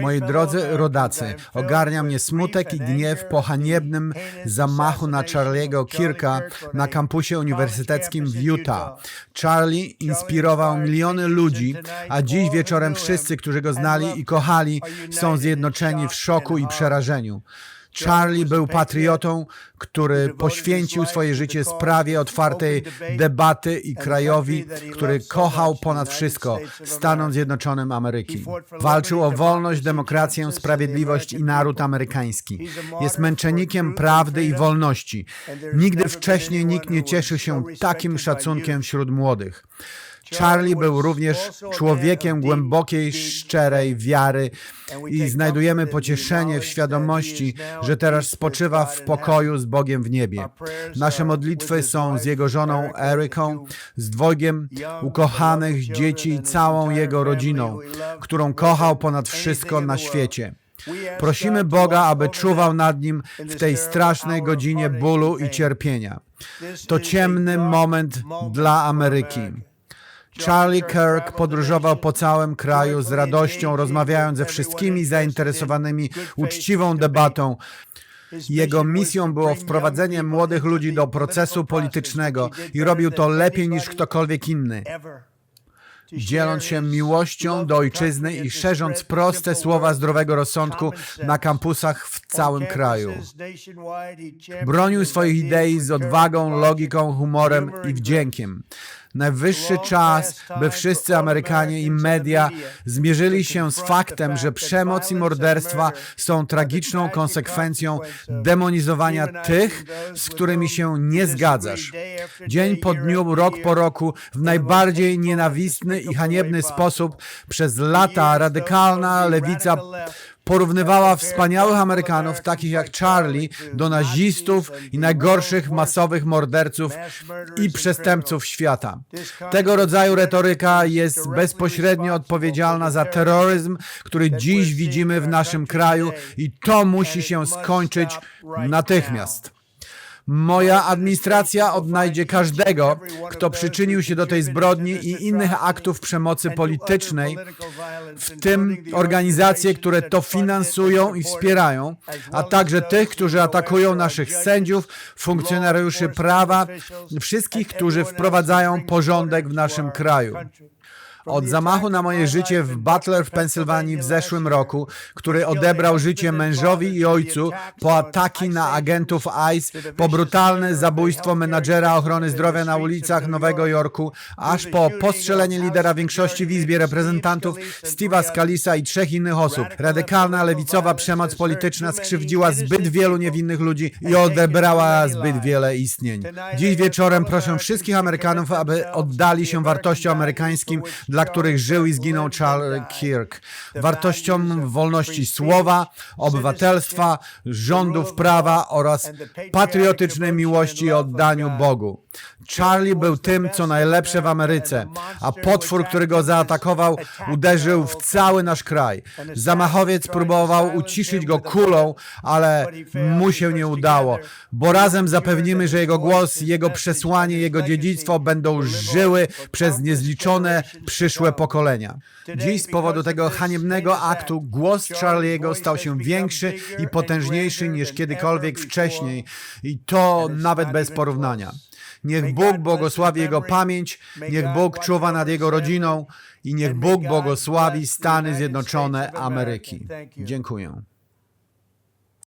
Moi drodzy rodacy, ogarnia mnie smutek i gniew po haniebnym zamachu na Charlie'ego Kirka na kampusie uniwersyteckim w Utah. Charlie inspirował miliony ludzi, a dziś wieczorem wszyscy, którzy go znali i kochali, są zjednoczeni w szoku i przerażeniu. Charlie był patriotą, który poświęcił swoje życie sprawie otwartej debaty i krajowi, który kochał ponad wszystko Stanom Zjednoczonym Ameryki. Walczył o wolność, demokrację, sprawiedliwość i naród amerykański. Jest męczennikiem prawdy i wolności. Nigdy wcześniej nikt nie cieszył się takim szacunkiem wśród młodych. Charlie był również człowiekiem głębokiej, szczerej wiary i znajdujemy pocieszenie w świadomości, że teraz spoczywa w pokoju z Bogiem w niebie. Nasze modlitwy są z jego żoną Eryką, z dwojgiem ukochanych dzieci i całą jego rodziną, którą kochał ponad wszystko na świecie. Prosimy Boga, aby czuwał nad nim w tej strasznej godzinie bólu i cierpienia. To ciemny moment dla Ameryki. Charlie Kirk podróżował po całym kraju z radością, rozmawiając ze wszystkimi zainteresowanymi uczciwą debatą. Jego misją było wprowadzenie młodych ludzi do procesu politycznego i robił to lepiej niż ktokolwiek inny. Dzieląc się miłością do ojczyzny i szerząc proste słowa zdrowego rozsądku na kampusach w całym kraju. Bronił swoich idei z odwagą, logiką, humorem i wdziękiem. Najwyższy czas, by wszyscy Amerykanie i media zmierzyli się z faktem, że przemoc i morderstwa są tragiczną konsekwencją demonizowania tych, z którymi się nie zgadzasz. Dzień po dniu, rok po roku, w najbardziej nienawistny i haniebny sposób przez lata radykalna lewica porównywała wspaniałych Amerykanów, takich jak Charlie, do nazistów i najgorszych masowych morderców i przestępców świata. Tego rodzaju retoryka jest bezpośrednio odpowiedzialna za terroryzm, który dziś widzimy w naszym kraju i to musi się skończyć natychmiast. Moja administracja odnajdzie każdego, kto przyczynił się do tej zbrodni i innych aktów przemocy politycznej, w tym organizacje, które to finansują i wspierają, a także tych, którzy atakują naszych sędziów, funkcjonariuszy prawa, wszystkich, którzy wprowadzają porządek w naszym kraju. Od zamachu na moje życie w Butler w Pensylwanii w zeszłym roku, który odebrał życie mężowi i ojcu po ataki na agentów ICE, po brutalne zabójstwo menadżera ochrony zdrowia na ulicach Nowego Jorku, aż po postrzelenie lidera większości w Izbie Reprezentantów Steve'a Scalisa i trzech innych osób. Radykalna lewicowa przemoc polityczna skrzywdziła zbyt wielu niewinnych ludzi i odebrała zbyt wiele istnień. Dziś wieczorem proszę wszystkich Amerykanów, aby oddali się wartościom amerykańskim, dla których żył i zginął Charles Kirk. Wartościom wolności słowa, obywatelstwa, rządów prawa oraz patriotycznej miłości i oddaniu Bogu. Charlie był tym, co najlepsze w Ameryce, a potwór, który go zaatakował, uderzył w cały nasz kraj. Zamachowiec próbował uciszyć go kulą, ale mu się nie udało, bo razem zapewnimy, że jego głos, jego przesłanie, jego dziedzictwo będą żyły przez niezliczone przyszłe pokolenia. Dziś z powodu tego haniebnego aktu głos Charliego stał się większy i potężniejszy niż kiedykolwiek wcześniej i to nawet bez porównania. Niech Bóg błogosławi Jego pamięć, niech Bóg czuwa nad Jego rodziną i niech Bóg błogosławi Stany Zjednoczone Ameryki. Dziękuję.